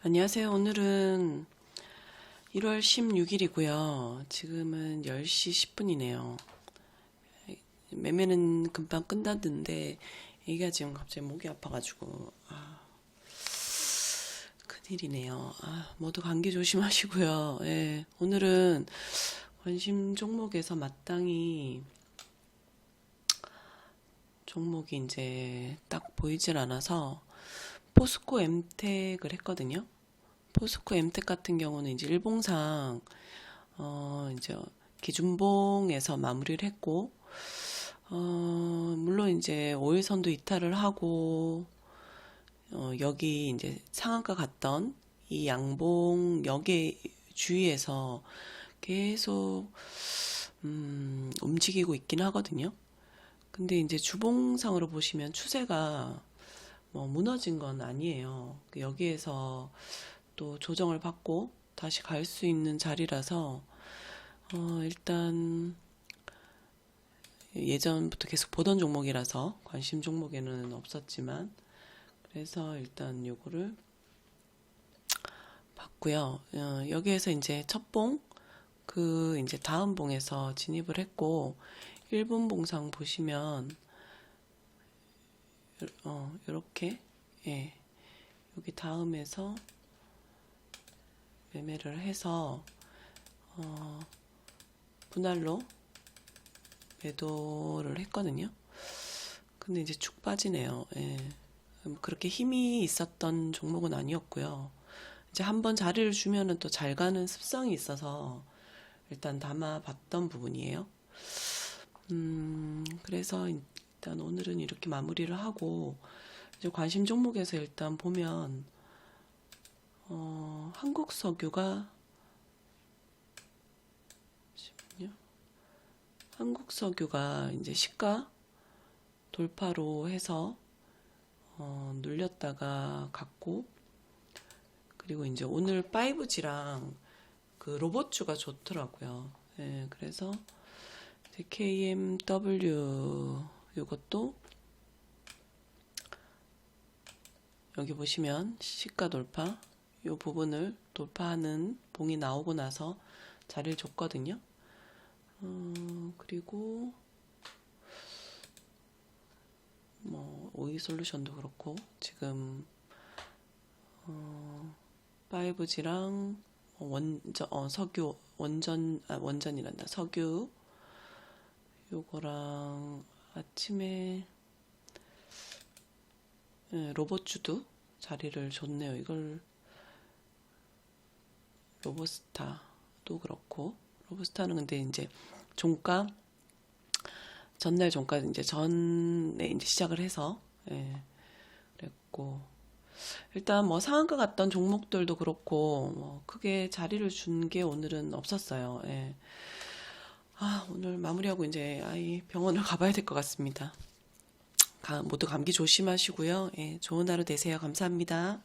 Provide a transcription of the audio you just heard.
안녕하세요. 오늘은 1월 16일이고요. 지금은 10시 10분이네요. 매매는 금방 끝났는데 애기가 지금 갑자기 목이 아파가지고 아, 큰일이네요. 아, 모두 감기 조심하시고요. 예, 오늘은 관심 종목에서 마땅히 종목이 이제 딱 보이질 않아서 포스코 엠텍을 했거든요. 포스코 엠텍 같은 경우는 이제 일봉상 어 이제 기준봉에서 마무리를 했고 어 물론 이제 5일선도 이탈을 하고 어 여기 이제 상한가 갔던 이 양봉 역의 주위에서 계속 음 움직이고 있긴 하거든요. 근데 이제 주봉상으로 보시면 추세가 뭐 무너진 건 아니에요. 그 여기에서 또 조정을 받고 다시 갈 수 있는 자리라서 어 일단 예전부터 계속 보던 종목이라서 관심 종목에는 없었지만 그래서 일단 요거를 봤고요. 어, 여기에서 이제 첫 봉 그 이제 다음 봉에서 진입을 했고 1분 봉상 보시면 어, 요렇게, 예. 여기 다음에서 매매를 해서, 어, 분할로 매도를 했거든요. 근데 이제 쭉 빠지네요. 예. 음, 그렇게 힘이 있었던 종목은 아니었고요. 이제 한번 자리를 주면은 또 잘 가는 습성이 있어서 일단 담아 봤던 부분이에요. 음, 그래서 일단 오늘은 이렇게 마무리를 하고 이제 관심 종목에서 일단 보면 어, 한국 석유가 잠시만요. 한국 석유가 이제 시가 돌파로 해서 어, 눌렸다가 갔고 그리고 이제 오늘 5G랑 그 로봇주가 좋더라고요. 예, 그래서 KMW 이것도 여기 보시면 시가 돌파 이 부분을 돌파하는 봉이 나오고 나서 자리를 줬거든요. 어, 그리고 뭐 오이 솔루션도 그렇고 지금 어, 5G랑 원전 어, 석유 원전 아, 원전이란다 석유 요거랑 아침에 예, 로봇주도 자리를 줬네요. 이걸 로보스타도 그렇고 로보스타는 근데 이제 종가 전날 종가 이제 전에 이제 시작을 해서 예, 그랬고 일단 뭐 상한가 갔던 종목들도 그렇고 뭐 크게 자리를 준 게 오늘은 없었어요. 예. 아, 오늘 마무리하고 이제 아이 병원을 가봐야 될 것 같습니다. 가- 모두 감기 조심하시고요. 예, 좋은 하루 되세요. 감사합니다.